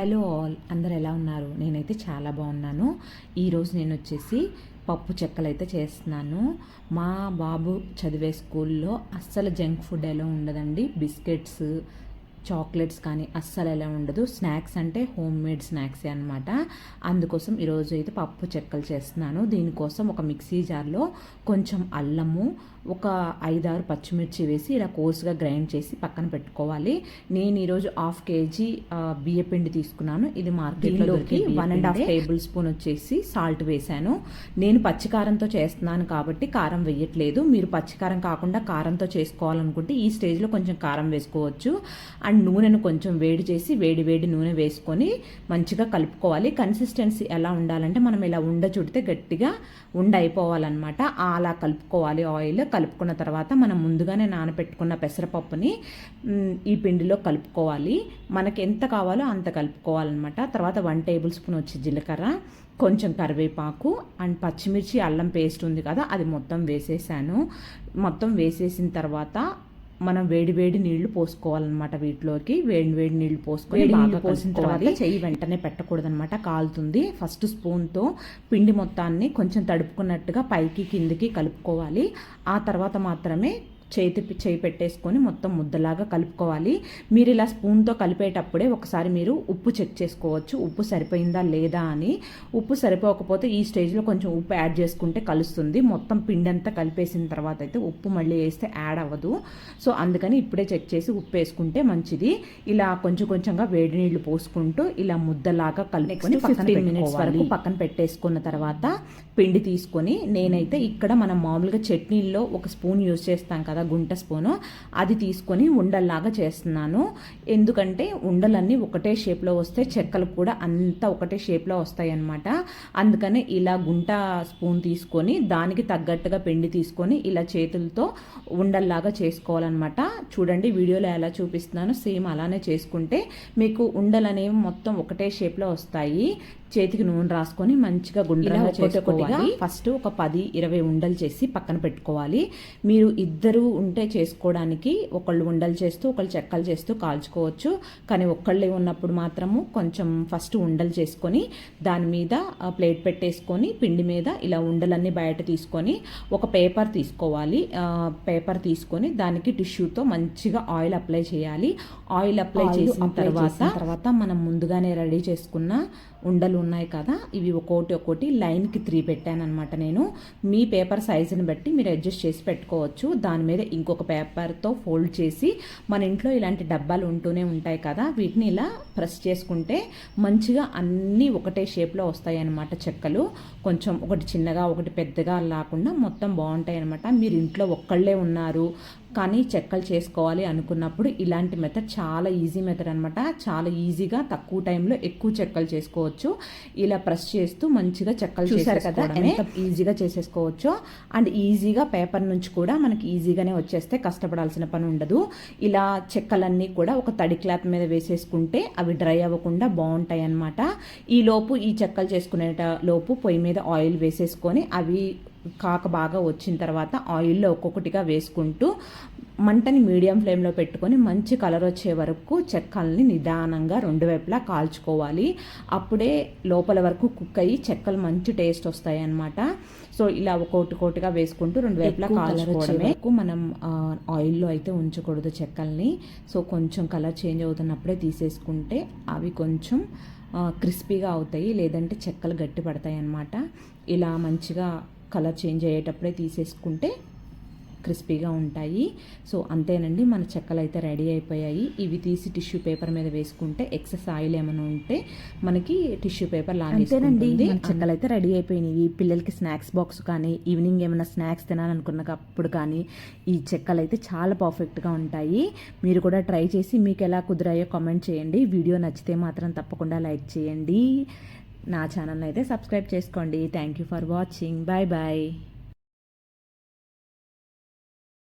Hello all అందరు ఎలా ఉన్నారు? నేనైతే చాలా బాగున్నాను. ఈరోజు నేను వచ్చేసి పప్పు చెక్కలు అయితే చేస్తున్నాను. మా బాబు చదివే స్కూల్లో అస్సలు జంక్ ఫుడ్ ఎలా ఉండదండి? బిస్కెట్స్ చాక్లెట్స్ కానీ అస్సలు ఎలా ఉండదు. స్నాక్స్ అంటే హోమ్ మేడ్ స్నాక్సే అనమాట అందుకోసం ఈరోజు అయితే పప్పు చెక్కలు చేస్తున్నాను. దీనికోసం ఒక మిక్సీ జార్లో కొంచెం అల్లము ఒక ఐదారు పచ్చిమిర్చి వేసి ఇలా కోసుగా గ్రైండ్ చేసి పక్కన పెట్టుకోవాలి. నేను ఈరోజు హాఫ్ కేజీ బియ్య పిండి తీసుకున్నాను. ఇది మార్కెట్లోకి one and half tablespoon వచ్చేసి సాల్ట్ వేశాను. నేను పచ్చికారంతో చేస్తున్నాను కాబట్టి కారం వేయట్లేదు. మీరు పచ్చికారం కాకుండా కారంతో చేసుకోవాలనుకుంటే ఈ స్టేజ్లో కొంచెం కారం వేసుకోవచ్చు. అండ్ నూనెను కొంచెం వేడి చేసి వేడి వేడి నూనె వేసుకొని మంచిగా కలుపుకోవాలి. కన్సిస్టెన్సీ ఎలా ఉండాలంటే మనం ఇలా ఉండ చుడితే గట్టిగా ఉండ అయిపోవాలన్నమాట. అలా కలుపుకోవాలి ఆయిల్. కలుపుకున్న తర్వాత మనం ముందుగానే నానబెట్టుకున్న పెసరపప్పుని ఈ పిండిలో కలుపుకోవాలి. మనకి ఎంత కావాలో అంత కలుపుకోవాలన్నమాట. తర్వాత వన్ టేబుల్ స్పూన్ వచ్చి జీలకర్ర కొంచెం కరివేపాకు అండ్ పచ్చిమిర్చి అల్లం పేస్ట్ ఉంది కదా అది మొత్తం వేసేసాను. మొత్తం వేసేసిన తర్వాత మనం వేడి వేడి నీళ్ళు పోసుకోవాలన్నమాట వీటిలోకి. వేడి వేడి నీళ్ళు పోసుకొని బాగా పోసిన తర్వాత చెయ్యి వెంటనే పెట్టకూడదనమాట కాలుతుంది. ఫస్ట్ స్పూన్తో పిండి మొత్తాన్ని కొంచెం తడుపుకున్నట్టుగా పైకి కిందికి కలుపుకోవాలి. ఆ తర్వాత మాత్రమే చేతి చేయి పెట్టేసుకొని మొత్తం ముద్దలాగా కలుపుకోవాలి. మీరు ఇలా స్పూన్తో కలిపేటప్పుడే ఒకసారి మీరు ఉప్పు చెక్ చేసుకోవచ్చు. ఉప్పు సరిపోయిందా లేదా అని. ఉప్పు సరిపోకపోతే ఈ స్టేజ్లో కొంచెం ఉప్పు యాడ్ చేసుకుంటే కలుస్తుంది. మొత్తం పిండి అంతా కలిపేసిన తర్వాత అయితే ఉప్పు మళ్ళీ వేస్తే యాడ్ అవ్వదు. సో అందుకని ఇప్పుడే చెక్ చేసి ఉప్పు వేసుకుంటే మంచిది. ఇలా కొంచెం కొంచెంగా వేడి నీళ్ళు పోసుకుంటూ ఇలా ముద్దలాగా కలుపుకొని ఫిఫ్టీన్ మినిట్స్ వరకు పక్కన పెట్టేసుకున్న తర్వాత పిండి తీసుకొని నేనైతే ఇక్కడ మనం మామూలుగా చట్నీల్లో ఒక స్పూన్ యూజ్ చేస్తాం కదా కదా గుంట స్పూను అది తీసుకొని ఉండల్లాగా చేస్తున్నాను. ఎందుకంటే ఉండలన్నీ ఒకటే షేప్లో వస్తే చెక్కలు కూడా అంతా ఒకటే షేప్లో వస్తాయి అన్నమాట అందుకని ఇలా గుంట స్పూన్ తీసుకొని దానికి తగ్గట్టుగా పిండి తీసుకొని ఇలా చేతులతో ఉండల్లాగా చేసుకోవాలన్నమాట. చూడండి వీడియోలో ఎలా చూపిస్తున్నాను సేమ్ అలానే చేసుకుంటే మీకు ఉండలనేవి మొత్తం ఒకటే షేప్లో వస్తాయి. చేతికి నూనె రాసుకొని మంచిగా గుండ్రంగా చేసుకోవాలి. ఫస్ట్ ఒక పది ఇరవై ఉండలు చేసి పక్కన పెట్టుకోవాలి. మీరు ఇద్దరు ఉంటే చేసుకోవడానికి ఒకళ్ళు ఉండలు చేస్తూ ఒకళ్ళు చెక్కలు చేస్తూ కాల్చుకోవచ్చు. కానీ ఒక్కళ్ళే ఉన్నప్పుడు మాత్రము కొంచెం ఫస్ట్ ఉండలు చేసుకొని దాని మీద ప్లేట్ పెట్టేసుకొని పిండి మీద ఇలా ఉండలన్నీ బయట తీసుకొని ఒక పేపర్ తీసుకోవాలి. పేపర్ తీసుకొని దానికి టిష్యూతో మంచిగా ఆయిల్ అప్లై చేయాలి. ఆయిల్ అప్లై చేసిన తర్వాత తర్వాత మనం ముందుగానే రెడీ చేసుకున్న ఉండలు ఉన్నాయి కదా ఇవి ఒక్కోటి ఒక్కోటి లైన్కి త్రీ పెట్టాను అనమాట నేను. మీ పేపర్ సైజుని బట్టి మీరు అడ్జస్ట్ చేసి పెట్టుకోవచ్చు. దాని మీద ఇంకొక పేపర్తో ఫోల్డ్ చేసి మన ఇంట్లో ఇలాంటి డబ్బాలు ఉంటూనే ఉంటాయి కదా వీటిని ఇలా ప్రెస్ చేసుకుంటే మంచిగా అన్నీ ఒకటే షేప్లో వస్తాయి అన్నమాట చెక్కలు. కొంచెం ఒకటి చిన్నగా ఒకటి పెద్దగా లేకుండా మొత్తం బాగుంటాయి అనమాట మీరు ఇంట్లో ఒక్కళ్ళే ఉన్నారు కానీ చెక్కలు చేసుకోవాలి అనుకున్నప్పుడు ఇలాంటి మెథడ్ చాలా ఈజీ మెథడ్ అనమాట చాలా ఈజీగా తక్కువ టైంలో ఎక్కువ చెక్కలు చేసుకోవచ్చు. ఇలా ప్రెస్ చేస్తూ మంచిగా చెక్కలు చేశారు కదా ఎంత ఈజీగా చేసేసుకోవచ్చు. అండ్ ఈజీగా పేపర్ నుంచి కూడా మనకి ఈజీగానే వచ్చేస్తే కష్టపడాల్సిన పని ఉండదు. ఇలా చెక్కలన్నీ కూడా ఒక తడి క్లాత్ మీద వేసేసుకుంటే అవి డ్రై అవ్వకుండా బాగుంటాయి అనమాట ఈ లోపు ఈ చెక్కలు చేసుకునే లోపు పొయ్యి మీద ఆయిల్ వేసేసుకొని అవి కాక బాగా వచ్చిన తర్వాత ఆయిల్లో ఒక్కొక్కటిగా వేసుకుంటూ మంటని మీడియం ఫ్లేమ్లో పెట్టుకొని మంచి కలర్ వచ్చే వరకు చెక్కల్ని నిదానంగా రెండు వైపులా కాల్చుకోవాలి. అప్పుడే లోపల వరకు కుక్ అయ్యి చెక్కలు మంచి టేస్ట్ వస్తాయి అన్నమాట సో ఇలా ఒకటి కోటిగా వేసుకుంటూ రెండు వైపులా కాల్చుకోవడమే. మనం ఆయిల్లో అయితే ఉంచకూడదు చెక్కల్ని. సో కొంచెం కలర్ చేంజ్ అవుతున్నప్పుడే తీసేసుకుంటే అవి కొంచెం క్రిస్పీగా అవుతాయి లేదంటే చెక్కలు గట్టి పడతాయి అన్నమాట ఇలా మంచిగా కలర్ చేంజ్ అయ్యేటప్పుడే తీసేసుకుంటే క్రిస్పీగా ఉంటాయి. సో అంతేనండి. మన చెక్కలు అయితే రెడీ అయిపోయాయి. ఇవి తీసి టిష్యూ పేపర్ మీద వేసుకుంటే ఎక్సెస్ ఆయిల్ ఏమైనా ఉంటే మనకి టిష్యూ పేపర్ లాగేనండి చెక్కలు అయితే రెడీ అయిపోయినాయి. పిల్లలకి స్నాక్స్ బాక్స్ కానీ ఈవినింగ్ ఏమైనా స్నాక్స్ తినాలనుకున్నప్పుడు కానీ ఈ చెక్కలు అయితే చాలా పర్ఫెక్ట్గా ఉంటాయి. మీరు కూడా ట్రై చేసి మీకు ఎలా కుదిరాయో కామెంట్ చేయండి. వీడియో నచ్చితే మాత్రం తప్పకుండా లైక్ చేయండి. నా ఛానల్ అయితే సబ్స్క్రైబ్ చేసుకోండి. Thank you for watching bye bye